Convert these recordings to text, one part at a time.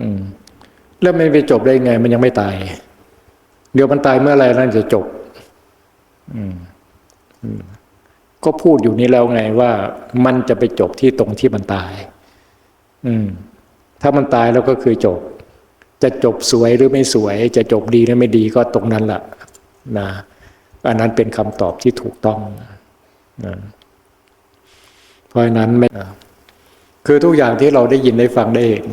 อืม แล้วมันไปจบได้ไง มันยังไม่ตาย เดี๋ยวมันตายเมื่อไหรนั่นจะจบอืมอืมก็พูดอยู่นี้แล้วไงว่า มันจะไปจบที่ตรงที่มันตาย อืม ถ้ามันตายแล้วก็คือจบ จะจบสวยหรือไม่สวย จะจบดีหรือไม่ดีก็ตรงนั้นแหละนะอันนั้นเป็นคำตอบที่ถูกต้องนะเพราะฉะนั้นไม่ คือทุกอย่างที่เราได้ยินได้ฟังได้เห็น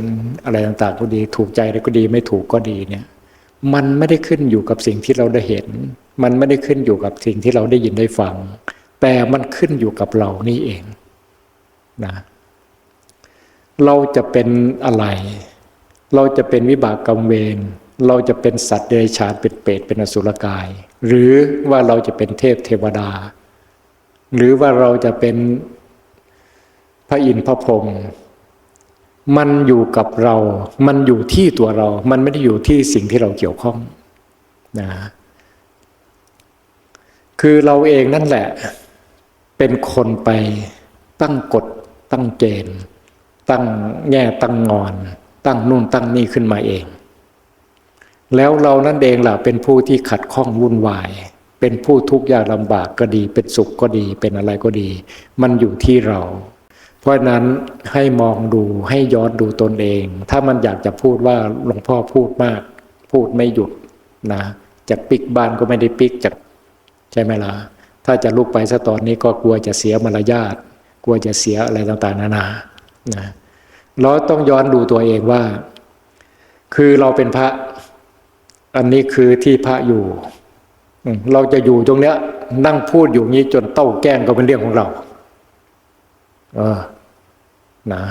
อะไรต่างๆก็ดี ถูกใจก็ดี ไม่ถูกก็ดีเนี่ย มันไม่ได้ขึ้นอยู่กับสิ่งที่เราได้เห็น มันไม่ได้ขึ้นอยู่กับสิ่งที่เราได้ยินได้ฟัง แต่มันขึ้นอยู่กับเรานี่เองนะเราจะเป็นอะไร เราจะเป็นวิบากกรรมเวรเราจะเป็นสัตว์เดรัจฉานเป็นเปรตเป็นอสุรกาย หรือว่าเราจะเป็นเทพเทวดา หรือว่าเราจะเป็น พระอินทร์พระพรหมมันอยู่กับเรา มันอยู่ที่ตัวเรา มันไม่ได้อยู่ที่สิ่งที่เราเกี่ยวข้องนะคือเราเองนั่นแหละ เป็นคนไปตั้งกฎ ตั้งเกณฑ์ ตั้งแง่ตั้งงอน ตั้งนู่นตั้งนี่ขึ้นมาเอง แล้วเรานั่นเองล่ะเป็นผู้ที่ขัดข้องวุ่นวาย เป็นผู้ทุกข์ยากลำบากก็ดี เป็นสุขก็ดี เป็นอะไรก็ดี มันอยู่ที่เรา เพราะนั้นให้มองดูให้ย้อนดูตนเอง ถ้ามันอยากจะพูดว่าหลวงพ่อพูดมาก พูดไม่หยุดนะจะปิกบ้านก็ไม่ได้ปิกจะใช่ไหมล่ะถ้าจะลุกไปซะตอนนี้ก็กลัวจะเสียมารยาทกลัวจะเสียอะไรต่างๆ นานานะเราต้องย้อนดูตัวเองว่า คือเราเป็นพระ อันนี้คือที่พระอยู่ เราจะอยู่ตรงเนี้ย นั่งพูดอยู่งี้จนเต้าแกล้งก็เป็นเรื่องของเรา เออนะ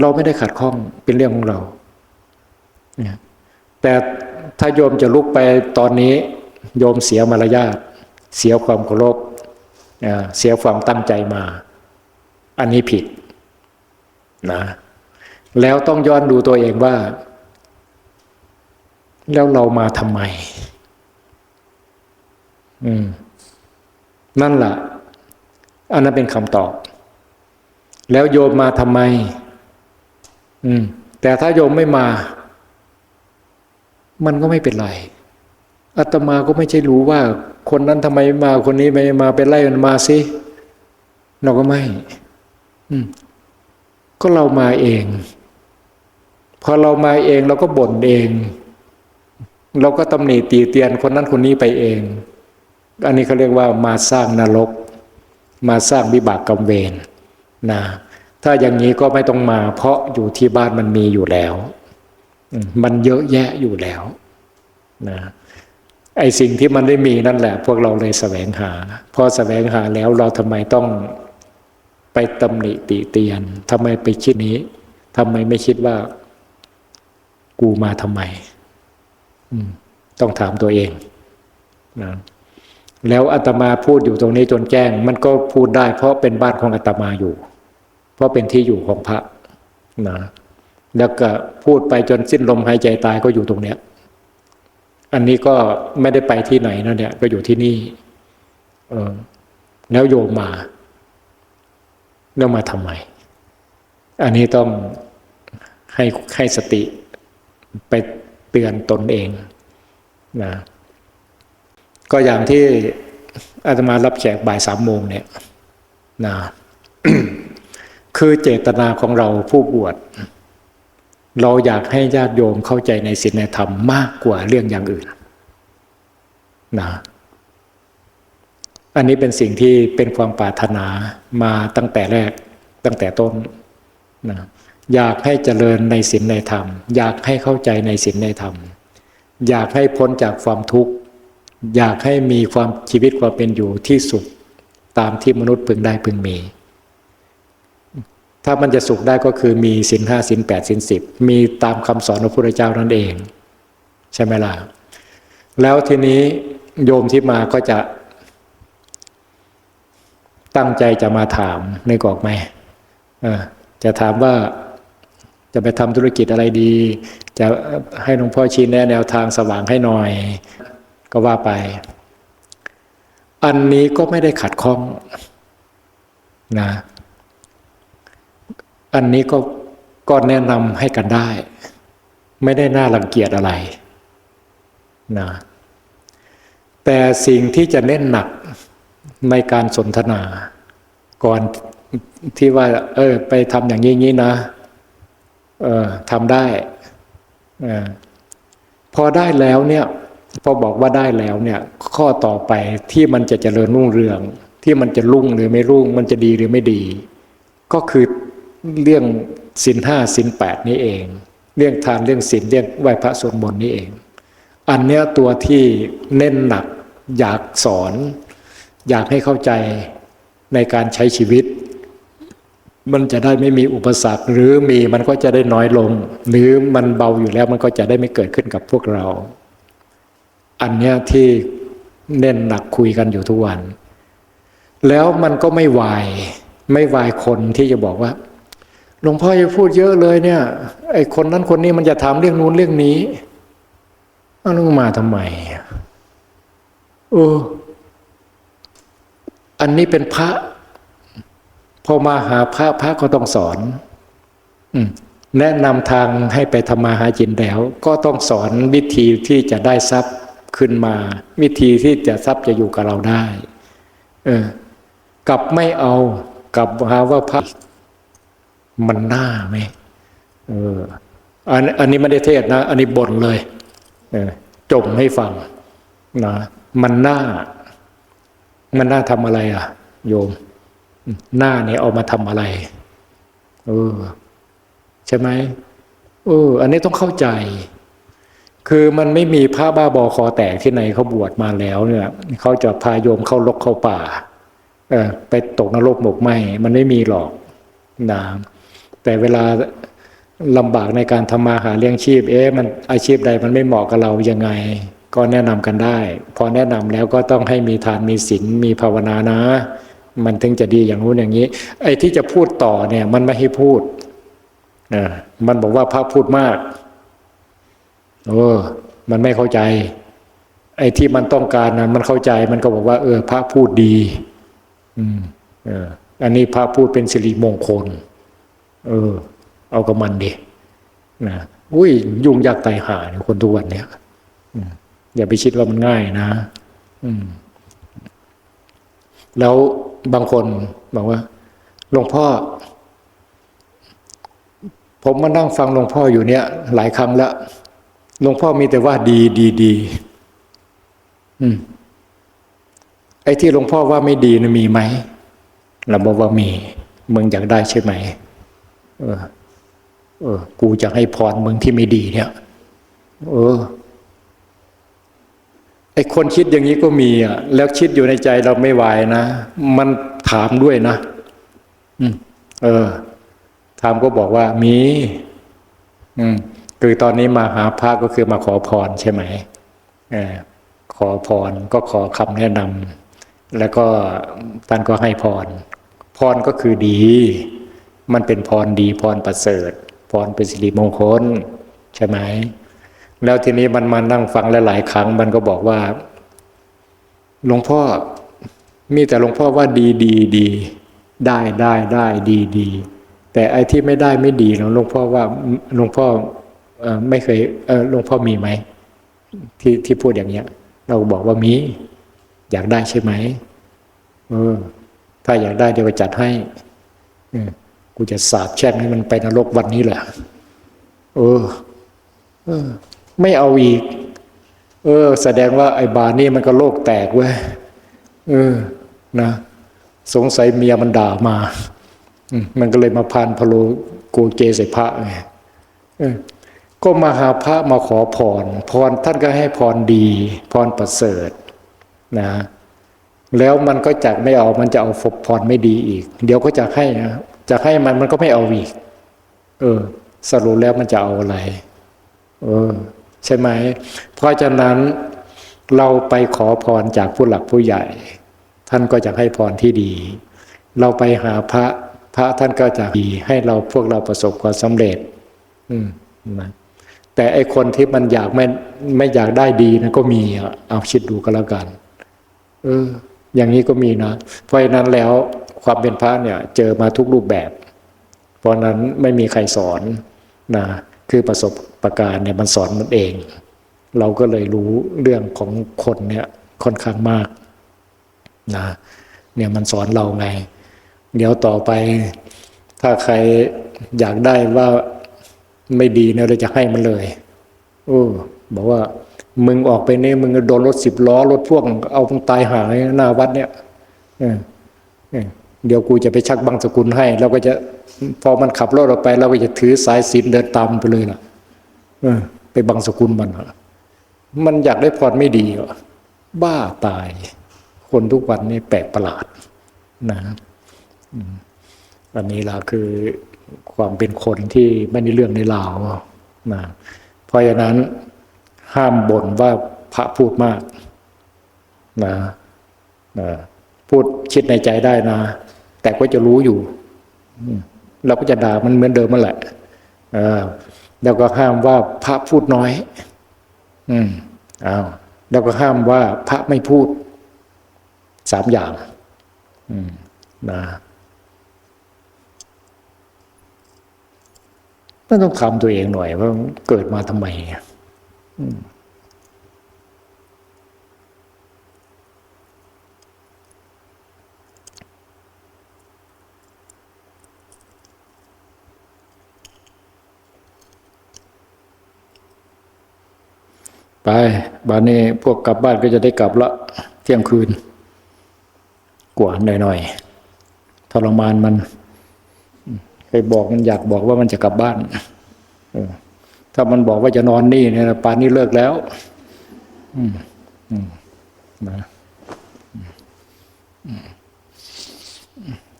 เราไม่ได้ขัดข้องเป็นเรื่องของเราเนี่ยแต่ถ้าโยมจะลุกไปตอนนี้ โยมเสียมารยาทเสียความเคารพเสียความตั้งใจมา อันนี้ผิดนะแล้วต้องย้อนดูตัวเองว่า แล้วเรามาทำไม อืม นั่นแหละ อันนั้นเป็นคำตอบ แล้วโยมมาทำไม อืม แต่ถ้าโยมไม่มา มันก็ไม่เป็นไรอาตมาก็ไม่ใช่รู้ว่า คนนั้นทำไมมาคนนี้ไม่มาเป็นไล่มันมาสิเราก็ไม่ อืม ก็เรามาเอง พอเรามาเองเราก็บ่นเอง เราก็ตำหนิตีเตียนคนนั้นคนนี้ไปเอง อันนี้เขาเรียกว่ามาสร้างนรก มาสร้างวิบากกรรมเวรนะถ้าอย่างนี้ก็ไม่ต้องมา เพราะอยู่ที่บ้านมันมีอยู่แล้ว มันเยอะแยะอยู่แล้วนะไอสิ่งที่มันได้มีนั่นแหละ พวกเราเลยแสวงหา พอแสวงหาแล้วเราทำไมต้องไปตำหนิติเตียนทำไมไปคิดนี้ทำไมไม่คิดว่า กูมาทำไม ต้องถามตัวเองนะ แล้วอาตมาพูดอยู่ตรงนี้จนแจ้ง มันก็พูดได้ เพราะเป็นบ้านของอาตมาอยู่ เพราะเป็นที่อยู่ของพระนะแล้วก็พูดไปจนสิ้นลมหายใจตายก็อยู่ตรงเนี้ย อันนี้ก็ไม่ได้ไปที่ไหนนะเนี่ย ก็อยู่ที่นี่เออแล้วโยมมาแล้วมาทำไม อันนี้ต้องให้ให้สติไปเตือนตนเองนะ ก็อย่างที่อาตมารับแขกบ่ายสามโมงเนี่ยนะคือเจตนาของเราผู้บวชเราอยากให้ญาติโยมเข้าใจในศีลในธรรมมากกว่าเรื่องอย่างอื่นนะอันนี้เป็นสิ่งที่เป็นความปรารถนามาตั้งแต่แรกตั้งแต่ต้นนะอยากให้เจริญในศีลในธรรม อยากให้เข้าใจในศีลในธรรม อยากให้พ้นจากความทุกข์ อยากให้มีความชีวิตความเป็นอยู่ที่สุขตามที่มนุษย์พึงได้พึงมี ถ้ามันจะสุขได้ก็คือมีสินห้าสินแปดสินสิบมีตามคำสอนของพระพุทธเจ้านั่นเอง ใช่ไหมล่ะ แล้วทีนี้โยมที่มาก็จะตั้งใจจะมาถามในกอกไหมจะถามว่าจะไปทำธุรกิจอะไรดี จะให้หลวงพ่อชี้แนะแนวทางสว่างให้หน่อย ก็ว่าไป อันนี้ก็ไม่ได้ขัดข้องนะ อันนี้ก็ก็แนะนำให้กันได้ ไม่ได้น่ารังเกียจอะไรนะแต่สิ่งที่จะเน้นหนักในการสนทนา ก่อนที่ว่า เออ ไปทำอย่างนี้นี้นะเออทำได้ออพอได้แล้วเนี่ย พอบอกว่าได้แล้วเนี่ยข้อต่อไปที่มันจะเจริญรุ่งเรือง ที่มันจะรุ่งหรือไม่รุ่ง มันจะดีหรือไม่ดี ก็คือเรื่องสินห้าสินแปดนี้เอง เรื่องทานเรื่องศีลเรื่องไหวพระสวดมนต์นี้เอง อันเนี้ยตัวที่เน้นหนักอยากสอน อยากให้เข้าใจในการใช้ชีวิต มันจะได้ไม่มีอุปสรรค หรือมีมันก็จะได้น้อยลง หรือมันเบาอยู่แล้วมันก็จะได้ไม่เกิดขึ้นกับพวกเรา อันเนี้ยที่เน้นหนักคุยกันอยู่ทุกวัน แล้วมันก็ไม่วาย ไม่วายคนที่จะบอกว่าหลวงพ่อจะพูดเยอะเลยเนี่ย ไอ้คนนั้นคนนี้มันจะถามเรื่องนู้นเรื่องนี้เอาลงมาทำไมเอออันนี้เป็นพระ พอมาหาพระพระก็ต้องสอน อืมแนะนำทางให้ไปทำมาหาจินแล้ว ก็ต้องสอนวิธีที่จะได้ทรัพย์ ขึ้นมา วิธีที่จะทรัพย์จะอยู่กับเราได้ เออกลับไม่เอากลับหาว่าพระมันน่าไหมเอออันอันนี้ไม่ได้เทศนะ อันนี้บ่นเลย เออจมให้ฟังนะมันน่า มันน่าทำอะไรอะ โยม หน้าเนี่ยเอามาทำอะไร เออ ใช่ไหมเออ อันนี้ต้องเข้าใจ คือมันไม่มีพระบ้าบอคอแตกที่ไหนเขาบวชมาแล้วเนี่ยเขาจะพาโยมเข้าลกเข้าป่าเออไปตกนรกหมกไหมมันไม่มีหรอกนะแต่เวลาลำบากในการทำมาหาเลี้ยงชีพ เอ๊ะมันอาชีพใดมันไม่เหมาะกับเรายังไง ก็แนะนำกันได้ พอแนะนำแล้วก็ต้องให้มีทานมีศีลมีภาวนานะ มันถึงจะดีอย่างนู้นอย่างนี้ ไอ้ที่จะพูดต่อเนี่ยมันไม่ให้พูดอ่ามันบอกว่าพระพูดมาก โอ้มันไม่เข้าใจ ไอ้ที่มันต้องการนะมันเข้าใจมันก็บอกว่า เออ พระพูดดี อืม เออ อันนี้พระพูดเป็นสิริมงคล เออ เอากับมันดินะอุ้ยยุ่งยากตายหาเนี่ยคนทุกวันเนี่ยอย่าไปคิดว่ามันง่ายนะอืมแล้วบางคนบอกว่าหลวงพ่อ ผมมานั่งฟังหลวงพ่ออยู่เนี่ย หลายครั้งแล้ว หลวงพ่อมีแต่ว่าดีดีดีอืมไอ้ที่หลวงพ่อว่าไม่ดีนะมีไหมเราบอกว่ามีมึงอยากได้ใช่ไหมเออ เออ กูจะให้พรมึงที่ไม่ดี เนี่ย เออไอ้คนคิดอย่างนี้ก็มีอะ แล้วคิดอยู่ในใจเราไม่ไหวนะ มันถามด้วยนะอืมเออ ถามก็บอกว่ามี อืม คือตอนนี้มาหาพระก็คือมาขอพรใช่ไหมอขอพรก็ขอคำแนะนำแล้วก็ท่านก็ให้พร พรก็คือดี มันเป็นพรดีพรประเสริฐ พรเป็นสิริมงคลใช่ไหมแล้วทีนี้มันมานั่งฟังหลายๆครั้ง มันก็บอกว่าหลวงพ่อมีแต่หลวงพ่อว่าดีดีดีได้ได้ได้ดีดีแต่ไอ้ที่ไม่ได้ไม่ดีหลวงพ่อว่าหลวงพ่อ ไม่เคยเหลวงพ่อมีไหมที่ที่พูดอย่างเงี้ย เราบอกว่ามี อยากได้ใช่ไหมเออ ถ้าอยากได้เดี๋ยวไปจัดให้เออกูจะสาบแช่งให้มันไปนรกวันนี้แหละเออ เออ ไม่เอาอีก เออ แสดงว่าไอ้บานี่มันก็โลกแตกเว้ยเออ นะสงสัยเมียมันด่ามา มันก็เลยมาพานพโลโกเกใส่พระไง ก็มาหาพระมาขอพร พรท่านก็ให้พรดี พรประเสริฐนะแล้วมันก็จักไม่เอามันจะเอาพรไม่ดีอีก เดี๋ยวก็จะให้จะให้มันมันก็ไม่เอาอีก เออ สรุปแล้วมันจะเอาอะไร เออ ใช่ไหม เพราะฉะนั้นเราไปขอพรจากผู้หลักผู้ใหญ่ ท่านก็จะให้พรที่ดี เราไปหาพระพระท่านก็จะดีให้เราพวกเราประสบความสำเร็จ อืมนะ แต่ไอคนที่มันอยากไม่ไม่อยากได้ดีนะก็มีเอาคิดดูก็แล้วกัน เออ อย่างนี้ก็มีนะ เพราะฉะนั้นแล้วความเป็นพระเนี่ย เจอมาทุกรูปแบบ เพราะนั้นไม่มีใครสอนนะคือประสบประการเนี่ยมันสอนมันเอง เราก็เลยรู้เรื่องของคนเนี่ยค่อนข้างมากนะเนี่ยมันสอนเราไง เดี๋ยวต่อไป ถ้าใครอยากได้ว่า ไม่ดีเนี่ยเราจะให้มันเลยโอ้บอกว่า มึงออกไปนี่มึงโดนรถสิบล้อรถพ่วงเอามึงตายหายหน้าวัดเนี่ยเออเดี๋ยวกูจะไปชักบังสกุลให้เราก็จะพอมันขับรถออกไปเราก็จะถือสายสินเดินตามไปเลยล่ะเออไปบังสกุลมันอมันอยากได้พรไม่ดีบ้าตาย คนทุกวันนี้แปลกประหลาดนะอันนี้ล่ะคือ ความเป็นคนที่ไม่ได้เรื่องในราวนะเพราะฉะนั้นห้ามบ่นว่าพระพูดมากนะนะพูดคิดในใจได้นะ แต่ก็จะรู้อยู่เราก็จะด่ามันเหมือนเดิมนั่นแหละเออแล้วก็ห้ามว่าพระพูดน้อย อืมอ้าวแล้วก็ห้ามว่าพระไม่พูดสามอย่าง อืมนะ มันต้องทำตัวเองหน่อย ว่าเกิดมาทำไมไปบ้านนี้พวกกลับบ้านก็จะได้กลับละเที่ยงคืน กว่าหน่อยๆทรมานมัน บอกมันอยากบอกว่ามันจะกลับบ้านถ้ามันบอกว่าจะนอนนี่เนี่ยป่านนี้เลิกแล้วอืม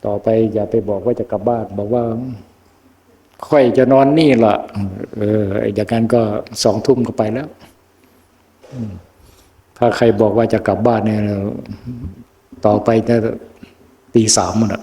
ต่อไปอย่าไปบอกว่าจะกลับบ้าน บอกว่า ค่อยจะนอนนี่ล่ะ เออไอ้จากนั้นก็สองทุ่มก็ไปแล้วถ้าใครบอกว่าจะกลับบ้านเนี่ย ต่อไปจะตีสามมันอะ